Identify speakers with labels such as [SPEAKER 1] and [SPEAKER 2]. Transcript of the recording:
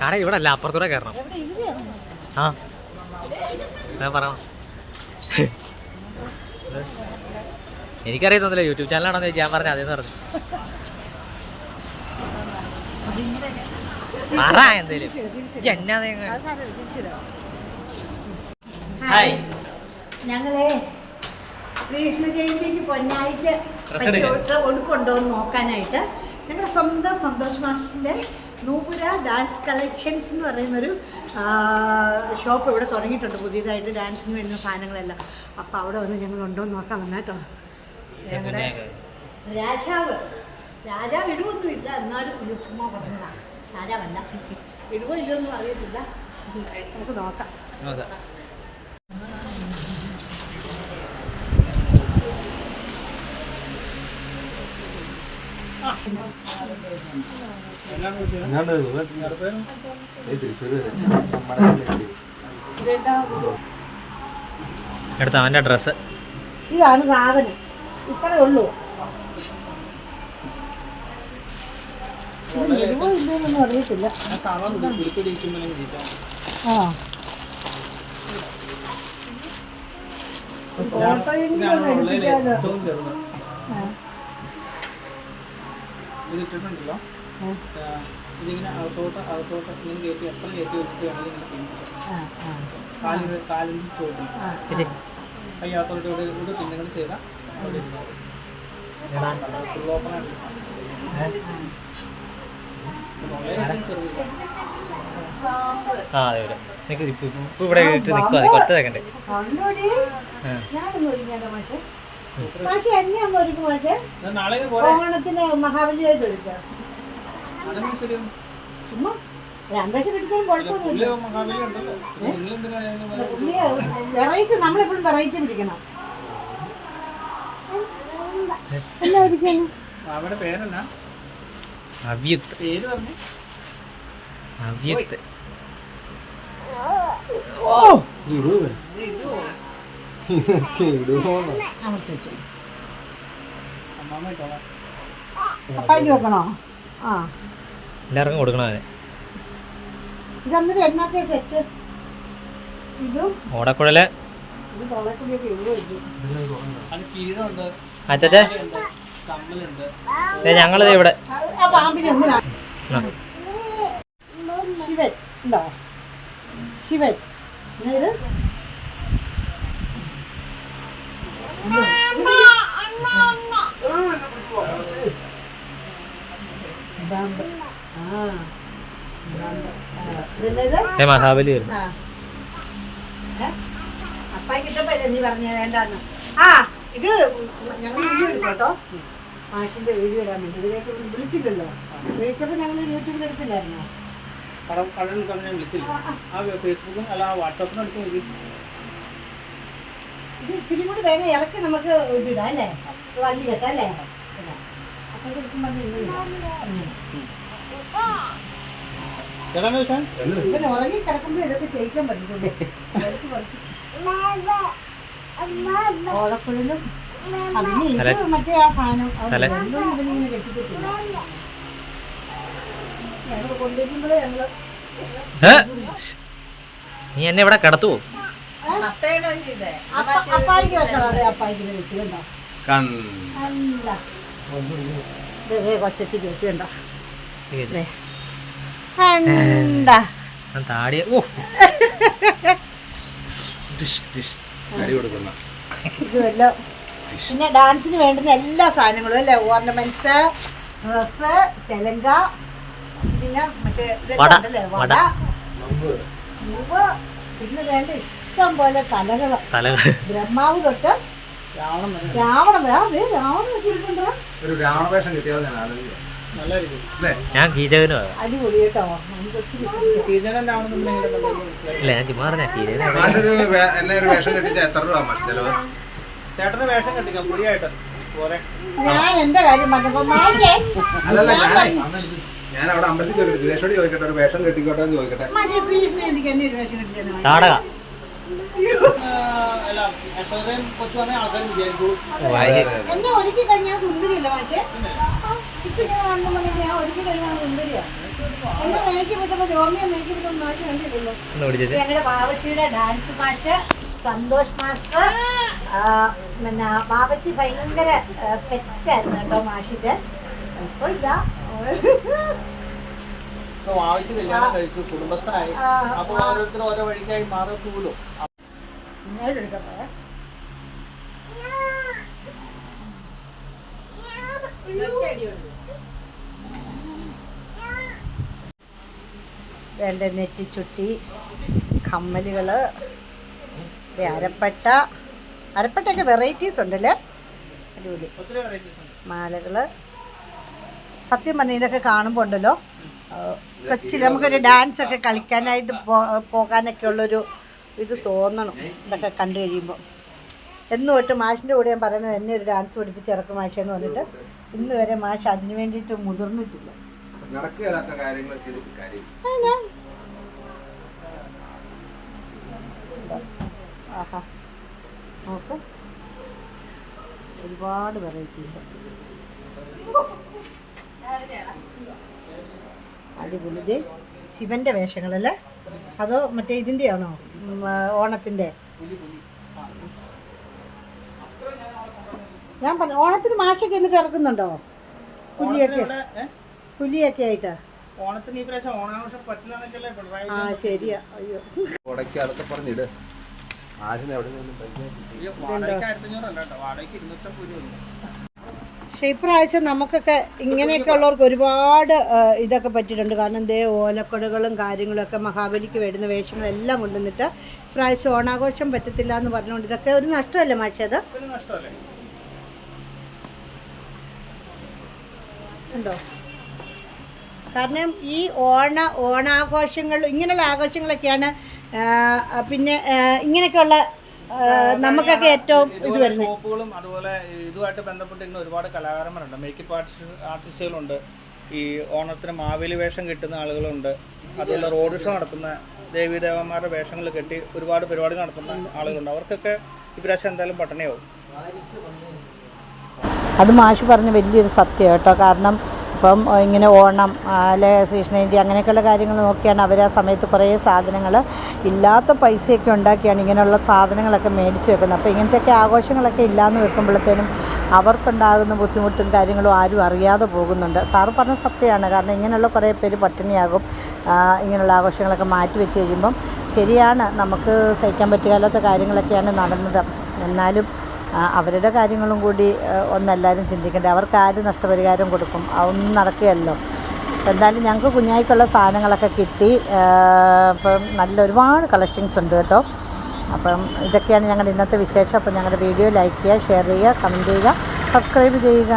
[SPEAKER 1] കട ഇവിടെ അല്ല അപ്പുറത്തൂടെ കയറണം? ആ ഞാൻ പറ എനിക്കറിയത്തൊന്നുമില്ല യൂട്യൂബ് ചാനലാണെന്ന് ഞാൻ പറഞ്ഞ അതേന്ന് പറഞ്ഞു പറ എന്തേലും എന്നാ. ഹായ്
[SPEAKER 2] ഞങ്ങളെ ശ്രീകൃഷ്ണ ജയന്തിക്ക് പൊന്നായിട്ട്. ഉടുപ്പുണ്ടോ എന്ന് നോക്കാനായിട്ട് ഞങ്ങളുടെ സ്വന്തം സന്തോഷ് മാഷിന്റെ നൂപുര ഡാൻസ് കളക്ഷൻസ് എന്ന് പറയുന്നൊരു ഷോപ്പ് ഇവിടെ തുടങ്ങിയിട്ടുണ്ട്. പുതിയതായിട്ട് ഡാൻസിന് വരുന്ന സാധനങ്ങളെല്ലാം. അപ്പോൾ അവിടെ വന്ന് ഞങ്ങൾ ഉണ്ടോ എന്ന് നോക്കാം വന്നേട്ടോ ഞങ്ങളുടെ രാജാവ്. രാജാവ് ഇടുവൊന്നുമില്ല എന്നാലും ചുമ്മാ പറഞ്ഞതാണ് രാജാവല്ല. ഇടുവോ ഇല്ലയൊന്നും അറിയത്തില്ല. നമുക്ക് നോക്കാം.
[SPEAKER 1] എടുത്ത അവന്റെ ഡ്രസ്സ്
[SPEAKER 2] ഇതാണ് സാധനം. ഇത്രേ ഉള്ളൂ. ഇല്ലയോന്നൊന്നും അറിയത്തില്ല. ആ. ഫോട്ടോയെങ്കിലും ഒന്ന് എടുപ്പിക്കാലോ ആ,
[SPEAKER 3] ഇതിട്ടിട്ടുണ്ടല്ലോ
[SPEAKER 2] ഇട്ടിട്ടുണ്ടല്ലോ
[SPEAKER 3] ഇതിങ്ങനെ അകത്തോട്ട് അകത്തോട്ട് ഇങ്ങനെ കയറ്റി എത്ര കയറ്റി വെച്ചിട്ട് വേണമെങ്കിൽ ഇങ്ങനെ.
[SPEAKER 2] ആ, ആ,
[SPEAKER 3] കാലിന് കാലിന്റെ ചോട്ടും
[SPEAKER 2] ആ.
[SPEAKER 1] ഇരി.
[SPEAKER 3] കൈ അകത്തോട്ട് ഇവിടെ ഇവിടെ പിന്നുകൾ ചെയ്താൽ ഫുൾ ഓപ്പൺ ആയിട്ട് വളരെ ചെറുതില്ല
[SPEAKER 1] ആ അതെ ഇവിടെ നിക്ക് ഇപ്പൊ ഇപ്പൊ ഇവിടെ ഇട്ട് നിൽക്കുക ഒറ്റ സെക്കൻഡ്
[SPEAKER 2] മാഷെ എന്നെ ഒന്ന് ഒരുക്കും
[SPEAKER 3] പോരെ.
[SPEAKER 2] ഓണത്തിന് മഹാബലിയായിട്ട്
[SPEAKER 3] ശരിയാണ്
[SPEAKER 2] ചുമ്മാ രണ്ടേഷം പിടിച്ചാലും കുഴപ്പമൊന്നുമില്ല. വെറൈറ്റി നമ്മളെപ്പോഴും വെറൈറ്റി പിടിക്കണം എന്നാ വെക്കണോ? ആ.
[SPEAKER 1] എല്ലാവർക്കും കൊടുക്കണം
[SPEAKER 2] എന്നാത്തെ സെറ്റ് ഇതും?
[SPEAKER 3] ഓടക്കുഴൽ.
[SPEAKER 1] ദേ ഞങ്ങളിത് ഇവിടെ.
[SPEAKER 2] ശിവൻ. ഉണ്ടോ? ശിവൻ. ഇത് ബാമ്പ്. ആ. ബാമ്പ്. ആ. ഇതെന്നാ ഇത്?
[SPEAKER 1] ഏ മഹാബലി വരുന്നു
[SPEAKER 2] ആ. ഏ? അപ്പായി കിട്ടപ്പല്ലേ നീ പറഞ്ഞ വേണ്ടാന്ന് ആ ഇത് ഞങ്ങൾ വീഡിയോ എടുക്കും കേട്ടോ മാഷിന്റെ വീഡിയോ വരാൻ വേണ്ടി ഇതിലേക്ക് വിളിച്ചില്ലല്ലോ വിളിച്ചപ്പോൾ ഞങ്ങൾ യൂട്യൂബിൽ എടുത്തില്ലായിരുന്നോ
[SPEAKER 3] കടം കടൽ തന്നെ വിളിച്ചില്ല ആ ഫേസ്ബുക്കും അല്ല വാട്സാപ്പിനും എടുത്തു നോക്കി
[SPEAKER 2] ഇത് ഇച്ചിരി കൂടി വേണം ഇറക്കി നമുക്ക് ഇതിടാം അല്ലേ? വള്ളി കെട്ടാം അല്ലേ? അപ്പം ശരിക്കും പറഞ്ഞ് ഉറങ്ങി കിടക്കുമ്പോൾ ഇതൊക്കെ ചെയ്യിക്കാൻ പറ്റുള്ളൂ. ഓടക്കുഴലും അതിന് ഇത്
[SPEAKER 1] തല-
[SPEAKER 2] മറ്റേ ആ സാധനം. ഇവനിങ്ങനെ കെട്ടിക്കത്തില്ല ഞങ്ങൾ കൊണ്ടുവരുമ്പോഴേ
[SPEAKER 1] ഞങ്ങൾ നീ എന്നെ ഇവിടെ കിടത്തുവോ?
[SPEAKER 2] അപ്പായിക്ക് വെക്കണം അതെ അപ്പായിക്ക് വെച്ച് കണ്ടോ? അല്ല കൊച്ചച്ചിക്ക് വെച്ച്
[SPEAKER 1] ഓ.
[SPEAKER 2] പിന്നെ ഡാൻസിന് വേണ്ടുന്ന എല്ലാ സാധനങ്ങളും അല്ലേ? ഓർണമെന്റ്സ് ഡ്രസ് ചെലങ്ക പിന്നെ മറ്റേ
[SPEAKER 1] വട,
[SPEAKER 2] പിന്നെ വേണ്ട ഇഷ്ടം പോലെ കലകൾ
[SPEAKER 1] തല
[SPEAKER 2] ബ്രഹ്മാവ് തൊട്ട്
[SPEAKER 3] രാവണ
[SPEAKER 2] വേറെ രാവണ
[SPEAKER 4] ഒരു രാവണവേഷം കിട്ടിയാൽ ഞാൻ ആലോചിക്കാം.
[SPEAKER 1] ഞാൻ കീചകനും
[SPEAKER 2] അടിപൊളി കേട്ടോ.
[SPEAKER 1] ഇല്ല ഞാൻ ചുമ്മാ പറഞ്ഞ കീചകനും
[SPEAKER 4] മാഷൊരു എന്നെ ഒരു വേഷം കെട്ടിച്ച എത്ര രൂപ മാഷ് ചെലവ്?
[SPEAKER 3] ചേട്ടന് വേഷം കെട്ടിക്കാം. ഫ്രീ ആയിട്ട്
[SPEAKER 2] ഞാൻ എന്റെ കാര്യം പറഞ്ഞപ്പോ മാഷേ ഞാൻ
[SPEAKER 4] അവിടെ അമ്പലത്തിൽ ചോദിക്കട്ടെ ഒരു വേഷം കെട്ടിക്കോട്ടെ എന്ന് ചോദിക്കട്ടെ.
[SPEAKER 2] മാഷേ ശ്രീകൃഷ്ണ എനിക്ക് എന്നെ ഒരു വേഷം കിട്ടിയെന്ന് എന്നെ ഒരുക്കി കഴിഞ്ഞാൽ സുന്ദരിയല്ല മാഷേ? ആ, ഇപ്പൊ ഞാൻ കാണുമ്പോൾ ഞാൻ ഒരുക്കി കഴിഞ്ഞാൽ സുന്ദരിയാ. എന്നെ മേക്കപ്പ് ഇട്ടപ്പോൾ ജോമിയെ മേക്കപ്പ് ഇട്ടപ്പോൾ നോക്കി കണ്ടില്ലല്ലോ. ഞങ്ങളുടെ ബാബച്ചിയുടെ ഡാൻസ് മാഷ് സന്തോഷ് മാസ്റ്റർ പിന്നെ ബാബച്ചി ഭയങ്കര പെറ്റായിരുന്നു കേട്ടോ മാഷിന്റെ. ഇപ്പൊ ഇല്ല.
[SPEAKER 3] ആവശ്യം കല്യാണം കഴിച്ചു
[SPEAKER 2] കമ്മലുകൾ
[SPEAKER 3] അപ്പൊ ഓരോ വഴിക്കായി
[SPEAKER 2] നെറ്റിച്ചുട്ടി കമ്മലുകൾ അരപ്പട്ട. അരപ്പട്ടയൊക്കെ വെറൈറ്റീസ് ഉണ്ടല്ലേ? അടിപൊളി.
[SPEAKER 3] മാലകൾ.
[SPEAKER 2] മാലകൾ സത്യം പറഞ്ഞാൽ ഇതൊക്കെ കാണുമ്പോൾ ഉണ്ടല്ലോ? ആ, കൊച്ചിൽ നമുക്കൊരു ഡാൻസ് ഒക്കെ കളിക്കാനായിട്ട് പോകാനൊക്കെ ഉള്ളൊരു ഇത് തോന്നണം. ഇതൊക്കെ കണ്ടു കഴിയുമ്പോൾ എന്ന് തൊട്ട് മാഷിന്റെ കൂടെ ഞാൻ പറയുന്നത് എന്നെ ഒരു ഡാൻസ് പഠിപ്പിച്ച് ഇറക്കും മാഷെന്ന് പറഞ്ഞിട്ട് ഇന്ന് വരെ മാഷ് അതിന് വേണ്ടിയിട്ട് മുതിർന്നിട്ടില്ല. ആഹാ. നോക്ക്. ഒരുപാട് വെറൈറ്റീസ് അടിപൊളി ഇത് ശിവന്റെ വേഷങ്ങളല്ലേ? അതോ മറ്റേ ഇതിന്റെ ആണോ ഓണത്തിന്റെ ഞാൻ പറഞ്ഞു ഓണത്തിന് മാഷൊക്കെ എന്നിട്ട് ഇറക്കുന്നുണ്ടോ പുലിയൊക്കെ? പുലിയൊക്കെ ആയിട്ട്.
[SPEAKER 3] ഓണത്തിന് ഈ പ്രാവശ്യം ഓണാഘോഷം പറ്റില്ല
[SPEAKER 2] ആ ശരിയാ. അയ്യോ.
[SPEAKER 4] ഉടക്കി അതൊക്കെ പറഞ്ഞിട്. ആഷിനെ എവിടെ നിന്നും
[SPEAKER 3] വാടകയ്ക്ക് ആയിരത്തി അഞ്ഞൂറല്ല കേട്ടോ. വാടകയ്ക്ക് ഇരുന്നൂറ്റമ്പത് രൂപ
[SPEAKER 2] പക്ഷേ ഇപ്രാവശ്യം നമുക്കൊക്കെ ഇങ്ങനെയൊക്കെ ഉള്ളവർക്ക് ഒരുപാട് ഇതൊക്കെ പറ്റിയിട്ടുണ്ട്. കാരണം ദേ ഓലക്കൊടകളും കാര്യങ്ങളൊക്കെ മഹാബലിക്ക് വരുന്ന വേഷങ്ങളെല്ലാം കൊണ്ടുവന്നിട്ട് ഇപ്രാവശ്യം ഓണാഘോഷം പറ്റത്തില്ല എന്ന് പറഞ്ഞുകൊണ്ട് ഇതൊക്കെ ഒരു നഷ്ടമല്ലേ മാഷത് ഉണ്ടോ? കാരണം ഈ ഓണ ഓണാഘോഷങ്ങൾ ഇങ്ങനെയുള്ള ആഘോഷങ്ങളൊക്കെയാണ് പിന്നെ ഇങ്ങനെയൊക്കെയുള്ള നമുക്കൊക്കെ ഏറ്റവും ഇത് വരുന്നത്.
[SPEAKER 3] ഷോപ്പുകളും അതുപോലെ ഇതുമായിട്ട് ബന്ധപ്പെട്ട് ഇങ്ങനെ ഒരുപാട് കലാകാരന്മാരുണ്ട്. മേക്കപ്പ് ആർട്ടിസ്റ്റ് ആർട്ടിസ്റ്റുകളുണ്ട് ഈ ഓണത്തിന് മാവേലി വേഷം കിട്ടുന്ന ആളുകളുണ്ട്. അതുപോലെ റോഡ് ഷോ നടത്തുന്ന ദേവീദേവന്മാരുടെ വേഷങ്ങൾ കെട്ടി ഒരുപാട് പരിപാടി നടത്തുന്ന ആളുകളുണ്ട്. അവർക്കൊക്കെ ഇപ്രാവശ്യം എന്തായാലും പട്ടണയാവും.
[SPEAKER 2] അത് മാഷ് പറഞ്ഞ വലിയൊരു സത്യം കേട്ടോ. കാരണം ഇപ്പം ഇങ്ങനെ ഓണം അല്ലെ കൃഷ്ണജയന്തി അങ്ങനെയൊക്കെയുള്ള കാര്യങ്ങൾ നോക്കിയാണ് അവർ ആ സമയത്ത് കുറേ സാധനങ്ങൾ ഇല്ലാത്ത പൈസയൊക്കെ ഉണ്ടാക്കിയാണ് ഇങ്ങനെയുള്ള സാധനങ്ങളൊക്കെ മേടിച്ച് വെക്കുന്നത്. അപ്പോൾ ഇങ്ങനത്തെയൊക്കെ ആഘോഷങ്ങളൊക്കെ ഇല്ലാന്ന് വെക്കുമ്പോഴത്തേനും അവർക്കുണ്ടാകുന്ന ബുദ്ധിമുട്ടും കാര്യങ്ങളും ആരും അറിയാതെ പോകുന്നുണ്ട്. സാറ് പറഞ്ഞ സത്യമാണ്. കാരണം ഇങ്ങനെയുള്ള കുറേ പേര് പട്ടിണിയാകും ഇങ്ങനെയുള്ള ആഘോഷങ്ങളൊക്കെ മാറ്റി വെച്ച് കഴിയുമ്പം ശരിയാണ്. നമുക്ക് സഹിക്കാൻ പറ്റുകയില്ലാത്ത കാര്യങ്ങളൊക്കെയാണ് നടന്നത്. എന്നാലും അവരുടെ കാര്യങ്ങളും കൂടി ഒന്നെല്ലാവരും ചിന്തിക്കേണ്ടത് അവർക്ക് ആര് നഷ്ടപരിഹാരം കൊടുക്കും? അതൊന്നും നടക്കുകയല്ലോ. എന്തായാലും ഞങ്ങൾക്ക് കുഞ്ഞായിക്കുള്ള സാധനങ്ങളൊക്കെ കിട്ടി. അപ്പം നല്ല ഒരുപാട് കളക്ഷൻസ് ഉണ്ട് കേട്ടോ. അപ്പം ഇതൊക്കെയാണ് ഞങ്ങളുടെ ഇന്നത്തെ വിശേഷം. അപ്പം ഞങ്ങളുടെ വീഡിയോ ലൈക്ക് ചെയ്യുക ഷെയർ ചെയ്യുക കമന്റ് ചെയ്യുക സബ്സ്ക്രൈബ് ചെയ്യുക.